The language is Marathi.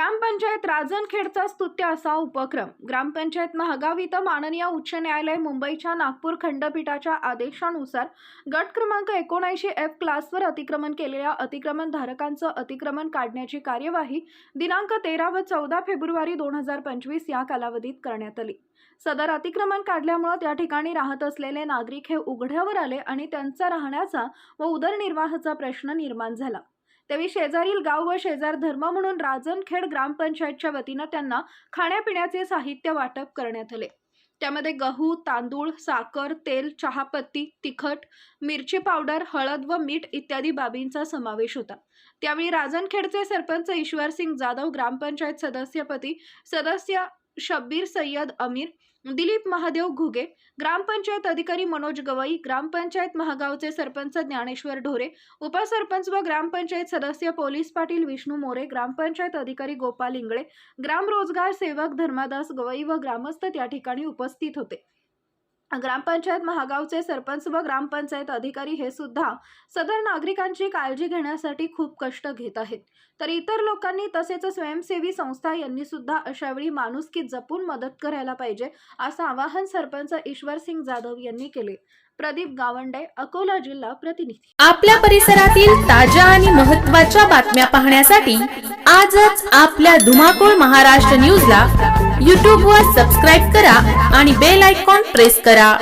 ग्रामपंचायत राजनखेडचा स्तुत्य असा उपक्रम. ग्रामपंचायत महागाव इथं माननीय उच्च न्यायालय मुंबईच्या नागपूर खंडपीठाच्या आदेशानुसार गट क्रमांक एकोणऐंशी एफ क्लासवर अतिक्रमण केलेल्या अतिक्रमण धारकांचं अतिक्रमण काढण्याची कार्यवाही दिनांक तेरा व चौदा फेब्रुवारी दोन हजार पंचवीस या कालावधीत करण्यात आली. सदर अतिक्रमण काढल्यामुळे त्या ठिकाणी राहत असलेले नागरिक हे उघड्यावर आले आणि त्यांचा राहण्याचा व उदरनिर्वाहाचा प्रश्न निर्माण झाला. त्यावेळी शेजारील गाव व शेजार धर्म म्हणून राजनखेड ग्रामपंचायतच्या वतीनं त्यांना खाण्यापिण्याचे साहित्य वाटप करण्यात आले. त्यामध्ये गहू तांदूळ साखर तेल चहापत्ती तिखट मिरची पावडर हळद व मीठ इत्यादी बाबींचा समावेश होता. त्यावेळी राजनखेडचे सरपंच ईश्वरसिंग जाधव ग्रामपंचायत सदस्यपती सदस्य शब्बीर सय्यद अमीर दिलीप महादेव घुगे ग्रामपंचायत अधिकारी मनोज गवई ग्रामपंचायत महागावचे सरपंच ज्ञानेश्वर ढोरे उपसरपंच व ग्रामपंचायत सदस्य पोलीस पाटील विष्णू मोरे ग्रामपंचायत अधिकारी गोपाल इंगळे ग्रामरोजगार सेवक धर्मादास गवई व ग्रामस्थ त्या ठिकाणी उपस्थित होते. ग्रामपंचायत महागावचे सरपंच व ग्रामपंचायत अधिकारी हे सुद्धा सदर नागरिकांची काळजी घेण्यासाठी खूप कष्ट घेत आहेत. तर इतर लोकांनी तसेच स्वयंसेवी संस्था यांनी सुद्धा अशावेळी माणुसकी जपून मदत करायला पाहिजे असं आवाहन सरपंच ईश्वर सिंग जाधव यांनी केले. प्रदीप गावंडे अकोला जिल्हा प्रतिनिधी. आपल्या परिसरातील ताज्या आणि महत्त्वाच्या बातम्या पाहण्यासाठी आजच आपल्या धुमाकूळ महाराष्ट्र न्यूजला यूट्यूबवर सबस्क्राईब करा आणि बेल आयकॉन प्रेस करा.